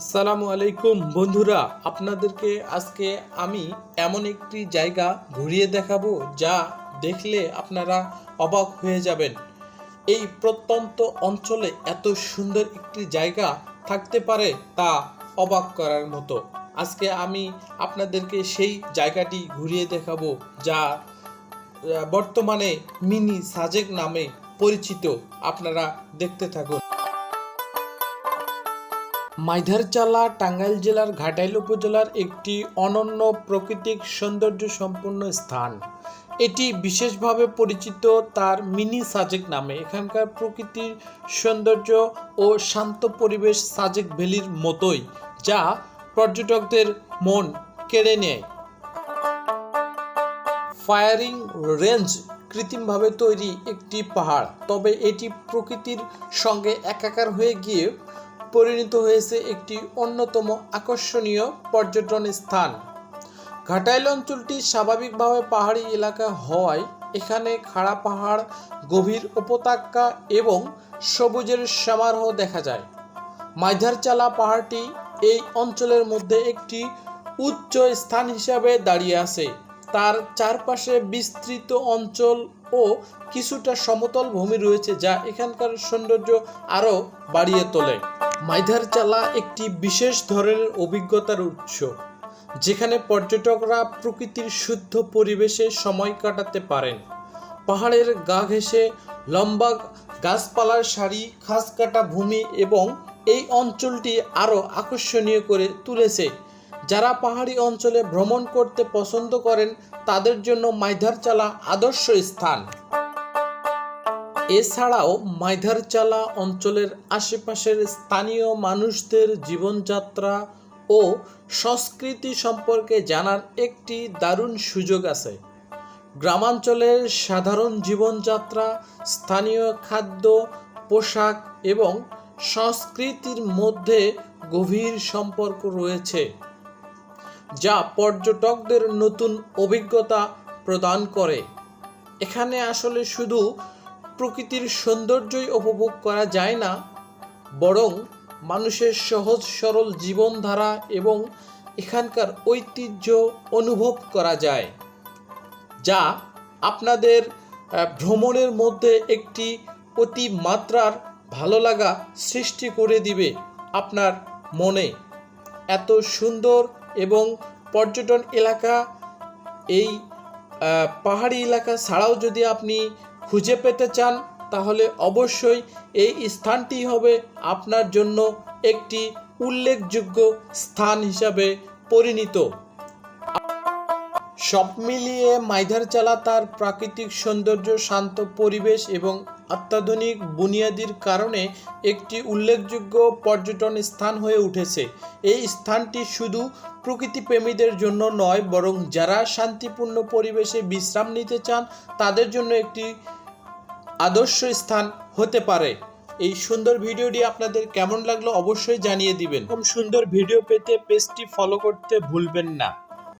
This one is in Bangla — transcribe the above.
আসসালামু আলাইকুম, বন্ধুরা। আপনাদেরকে আজকে আমি এমন একটি জায়গা ঘুরিয়ে দেখাবো যা দেখলে আপনারা অবাক হয়ে যাবেন। এই প্রত্যন্ত অঞ্চলে এত সুন্দর একটি জায়গা থাকতে পারে তা অবাক করার মতো। আজকে আমি আপনাদেরকে সেই জায়গাটি ঘুরিয়ে দেখাবো যা বর্তমানে মিনি সাজেক নামে পরিচিত। আপনারা দেখতে থাকুন। মাইধারচালা, টাঙ্গাইল জেলার ঘাটাইল উপজেলার একটি অনন্য প্রাকৃতিক সৌন্দর্য সম্পন্ন স্থান। এটি বিশেষভাবে পরিচিত তার মিনি সাজেক নামে। এখানকার প্রকৃতির সৌন্দর্য ও শান্ত পরিবেশ সাজেক ভ্যালির মতোই, যা পর্যটকদের মন কেড়ে নেয়। ফায়ারিং রেঞ্জ কৃত্রিমভাবে তৈরি একটি পাহাড়, তবে এটি প্রকৃতির সঙ্গে একাকার হয়ে গিয়ে পরিণত হয়েছে একটি অন্যতম আকর্ষণীয় পর্যটন স্থান। ঘাটাইল অঞ্চলটি স্বাভাবিকভাবে পাহাড়ি এলাকা হওয়ায় এখানে খাড়া পাহাড়, গভীর উপত্যকা এবং সবুজের সমারোহ দেখা যায়। মাইধারচালা পাহাড়টি এই অঞ্চলের মধ্যে একটি উচ্চ স্থান হিসাবে দাঁড়িয়ে আছে। তার চারপাশে বিস্তৃত অঞ্চল ও কিছুটা সমতল ভূমি রয়েছে যা এখানকার সৌন্দর্য আরও বাড়িয়ে তোলে। মাইধারচালা একটি বিশেষ ধরনের অভিজ্ঞতার উৎস, যেখানে পর্যটকরা প্রকৃতির শুদ্ধ পরিবেশে সময় কাটাতে পারেন। পাহাড়ের গা ঘেঁষে লম্বা গাছপালার সারি, খাস কাটা ভূমি এবং এই অঞ্চলটি আরও আকর্ষণীয় করে তুলেছে। যারা পাহাড়ি অঞ্চলে ভ্রমণ করতে পছন্দ করেন, তাদের জন্য মাইধারচালা আদর্শ স্থান। এছাড়াও মাইধারচালা অঞ্চলের আশেপাশের স্থানীয় মানুষদের জীবনযাত্রা ও সংস্কৃতি সম্পর্কে জানার একটি দারুণ সুযোগ আছে। গ্রামাঞ্চলের সাধারণ জীবনযাত্রা, স্থানীয় খাদ্য, পোশাক এবং সংস্কৃতির মধ্যে গভীর সম্পর্ক রয়েছে, যা পর্যটকদের নতুন অভিজ্ঞতা প্রদান করে। এখানে আসলে শুধু প্রকৃতির সৌন্দর্যই উপভোগ করা যায় না, বরং মানুষের সহজ সরল জীবনধারা এবং এখানকার ঐতিহ্য অনুভব করা যায়, যা আপনাদের ভ্রমণের মধ্যে একটি অতিমাত্রার ভালো লাগা সৃষ্টি করে দিবে আপনার মনে। এত সুন্দর এবং পর্যটন এলাকা, এই পাহাড়ি এলাকা ছাড়াও যদি আপনি খুঁজে পেতে চান, তাহলে অবশ্যই এই স্থানটি হবে আপনার জন্য একটি উল্লেখযোগ্য স্থান হিসাবে পরিণত। সব মিলিয়ে মাইধারচালা তার প্রাকৃতিক সৌন্দর্য, শান্ত পরিবেশ এবং অত্যাধুনিক বুনিয়াদির কারণে একটি উল্লেখযোগ্য পর্যটন স্থান হয়ে উঠেছে। এই স্থানটি শুধু প্রকৃতিপ্রেমীদের জন্য নয়, বরং যারা শান্তিপূর্ণ পরিবেশে বিশ্রাম নিতে চান, তাদের জন্য একটি আদর্শ স্থান হতে পারে। এই সুন্দর ভিডিওটি আপনাদের কেমন লাগল অবশ্যই জানিয়ে দিবেন। এরকম সুন্দর ভিডিও পেতে পেজটি ফলো করতে ভুলবেন না।